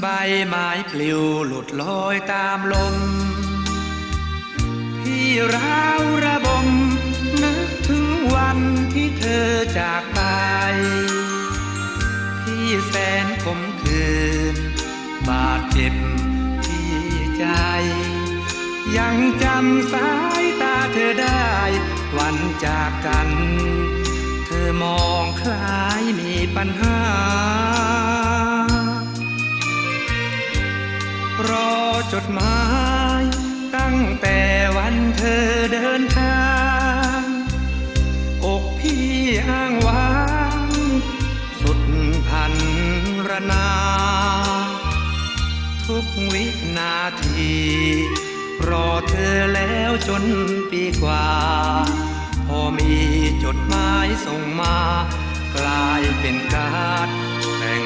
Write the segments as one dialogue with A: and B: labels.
A: ใบไม้ปลิวหลุดลอยตามลม พี่ร้าวระบม นึกถึงวันที่เธอจากไป พี่แสนขมขืน บาดเจ็บที่ใจ ยังจำสายตาเธอได้ วันจากกัน เธอมองคล้ายมีปัญหา จดหมาย ตั้งแต่วันเธอเดินทาง อกพี่อ้างว้าง สุดพันรนา ทุกวินาที รอเธอแล้วจนปีกว่า พอมีจดหมายส่งมา กลายเป็นการแต่ง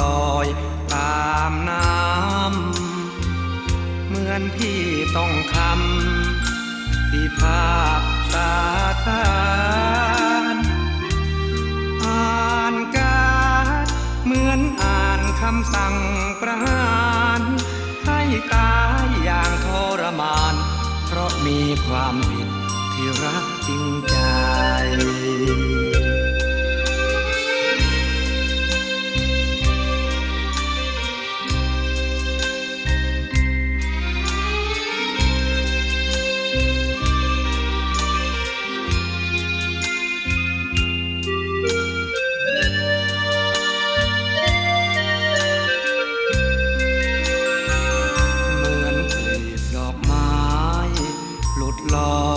A: ลอยตามน้ำเหมือนพี่ต้องคำที่ภาพสาสารอ่านการดเหมือนอ่านคำสั่งประหารให้ตายอย่างทรมาน เพราะมีความผิดที่รักจริงใจ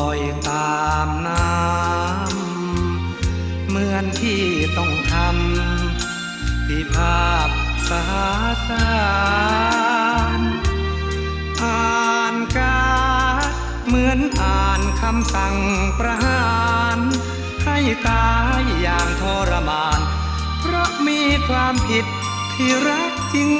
A: อยตามน้ำเหมือนที่ต้องทำที่ภาพสาสารอ่านการเหมือนอ่านคำสั่งประหารให้ตายอย่างทรมาน เพราะมีความผิดที่รักจริง